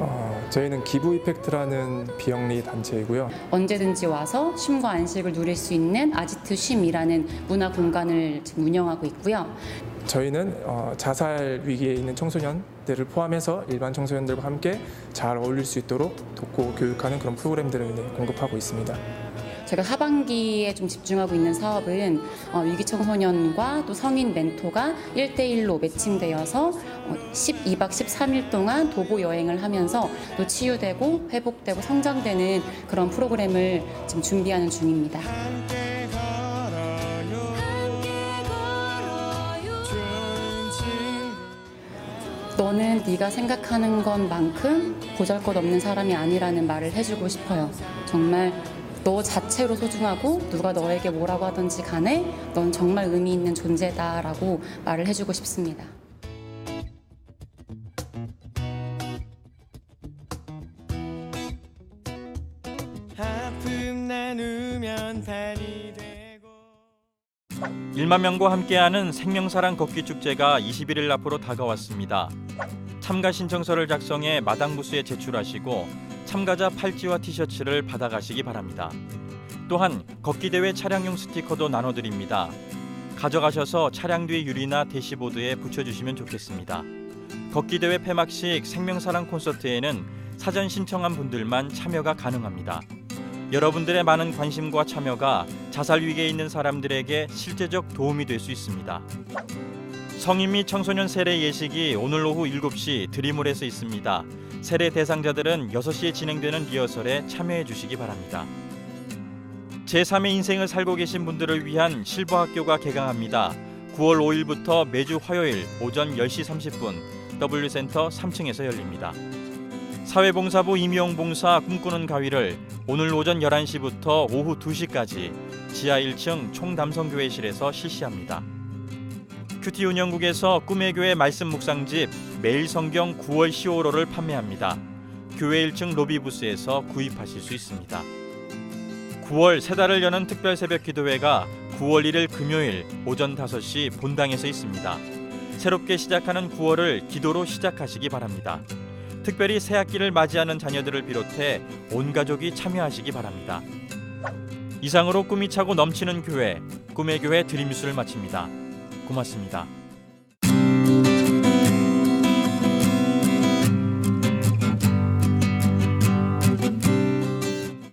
어, 저희는 기부 이펙트라는 비영리 단체이고요. 언제든지 와서 쉼과 안식을 누릴 수 있는 아지트 쉼이라는 문화 공간을 지금 운영하고 있고요. 저희는 어, 자살 위기에 있는 청소년들을 포함해서 일반 청소년들과 함께 잘 어울릴 수 있도록 돕고 교육하는 그런 프로그램들을 네, 공급하고 있습니다. 제가 하반기에 좀 집중하고 있는 사업은 어, 위기 청소년과 또 성인 멘토가 1대1로 매칭되어서 어, 12박 13일 동안 도보 여행을 하면서 또 치유되고 회복되고 성장되는 그런 프로그램을 지금 준비하는 중입니다. 너는 네가 생각하는 것만큼 보잘것없는 사람이 아니라는 말을 해주고 싶어요. 정말 너 자체로 소중하고 누가 너에게 뭐라고 하든지 간에 넌 정말 의미 있는 존재다라고 말을 해주고 싶습니다. 아픔 나누면 달이 되고 1만 명과 함께하는 생명사랑 걷기 축제가 21일 앞으로 다가왔습니다. 참가 신청서를 작성해 마당 부스에 제출하시고 참가자 팔찌와 티셔츠를 받아가시기 바랍니다. 또한 걷기 대회 차량용 스티커도 나눠드립니다. 가져가셔서 차량 뒤 유리나 대시보드에 붙여주시면 좋겠습니다. 걷기 대회 폐막식 생명사랑 콘서트에는 사전 신청한 분들만 참여가 가능합니다. 여러분들의 많은 관심과 참여가 자살 위기에 있는 사람들에게 실제적 도움이 될 수 있습니다. 성인 및 청소년 세례 예식이 오늘 오후 7시 드림홀에서 있습니다. 세례 대상자들은 6시에 진행되는 리허설에 참여해 주시기 바랍니다. 제3의 인생을 살고 계신 분들을 위한 실버 학교가 개강합니다. 9월 5일부터 매주 화요일 오전 10시 30분 W센터 3층에서 열립니다. 사회봉사부 임용 봉사 꿈꾸는 가위를 오늘 오전 11시부터 오후 2시까지 지하 1층 총담성교회실에서 실시합니다. 큐티 운영국에서 꿈의 교회 말씀 묵상집 매일 성경 9월 10호로를 판매합니다. 교회 1층 로비 부스에서 구입하실 수 있습니다. 9월 세 달을 여는 특별 새벽 기도회가 9월 1일 금요일 오전 5시 본당에서 있습니다. 새롭게 시작하는 9월을 기도로 시작하시기 바랍니다. 특별히 새 학기를 맞이하는 자녀들을 비롯해 온 가족이 참여하시기 바랍니다. 이상으로 꿈이 차고 넘치는 교회 꿈의 교회 드림뉴스를 마칩니다. 고맙습니다.